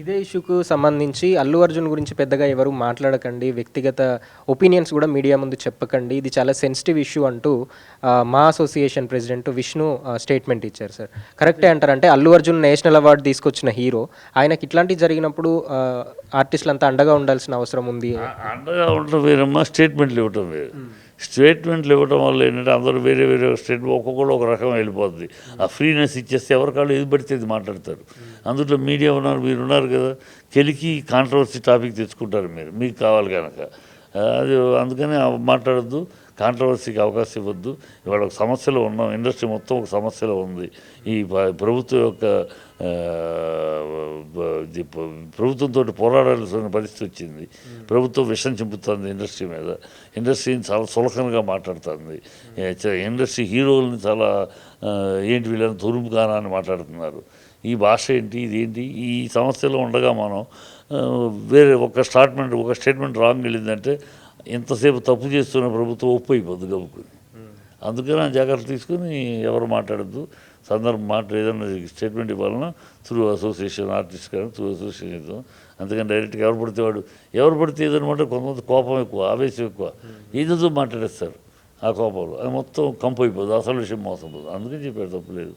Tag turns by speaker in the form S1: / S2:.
S1: ఇదే ఇష్యూకు సంబంధించి అల్లు అర్జున్ గురించి పెద్దగా ఎవరు మాట్లాడకండి. వ్యక్తిగత ఒపీనియన్స్ కూడా మీడియా ముందు చెప్పకండి. ఇది చాలా సెన్సిటివ్ ఇష్యూ అంటూ మా అసోసియేషన్ ప్రెసిడెంట్ విష్ణు స్టేట్మెంట్ ఇచ్చారు సార్ కరెక్టే అంటారు అంటే అల్లు అర్జున్ నేషనల్ అవార్డు తీసుకొచ్చిన హీరో ఆయనకి ఇట్లాంటివి జరిగినప్పుడు ఆర్టిస్టులు అంతా అండగా ఉండాల్సిన అవసరం ఉంది.
S2: అండగా ఉండటం వేరమ్మా స్టేట్మెంట్లు ఇవ్వటం వేరు. స్టేట్మెంట్లు ఇవ్వటం వల్ల ఏంటంటే అందరూ వేరే వేరే స్టేట్మెంట్ ఒక్కొక్కరు ఒక రకం వెళ్ళిపోతుంది ఆ ఫ్రీనెస్ ఇచ్చేస్తే ఎవరికాళ్ళు ఏది పడితే ఇది మాట్లాడతారు. అందులో మీడియా ఉన్నారు మీరు ఉన్నారు కదా తెలికి కాంట్రవర్సీ టాపిక్ తెచ్చుకుంటారు మీరు మీకు కావాలి కనుక. అది అందుకని మాట్లాడద్దు. కాంట్రవర్సీకి అవకాశం ఇవ్వద్దు. ఇవాళ ఒక సమస్యలో ఉన్నాం. ఇండస్ట్రీ మొత్తం ఒక సమస్యలో ఉంది. ఈ ప్రభుత్వం యొక్క ప్రభుత్వంతో పోరాడాల్సిన పరిస్థితి వచ్చింది. ప్రభుత్వం విషం చింపుతుంది ఇండస్ట్రీ మీద. ఇండస్ట్రీని చాలా సులకనగా మాట్లాడుతుంది. ఇండస్ట్రీ హీరోల్ని చాలా ఏంటి వీళ్ళని తురుము అని మాట్లాడుతున్నారు. ఈ భాష ఏంటి ఇదేంటి ఈ సమస్యలో ఉండగా మనం వేరే ఒక స్టాట్మెంట్ ఒక స్టేట్మెంట్ రాంగ్ వెళ్ళిందంటే ఎంతసేపు తప్పు చేస్తున్న ప్రభుత్వం ఒప్పు అయిపోద్ది గబుకుని అందుకని జాగ్రత్త తీసుకుని ఎవరు మాట్లాడద్దు. సందర్భం మాట ఏదైనా స్టేట్మెంట్ ఇవ్వాలన్నా త్రూ అసోసియేషన్ ఆర్టిస్ట్ కానీ త్రూ అసోసియేషన్ ఇద్దాం అందుకని డైరెక్ట్గా ఎవరు పడితే వాడు ఎవరు పడితే ఏదైనా కొంతమంది కోపం ఎక్కువ ఆవేశం ఎక్కువ. ఏదేదో మాట్లాడేస్తారు. ఆ కోపంలో. అది మొత్తం కంపు అయిపోదు అసలు విషయం మోసపోదు. అందుకని చెప్పారు తప్పులేదు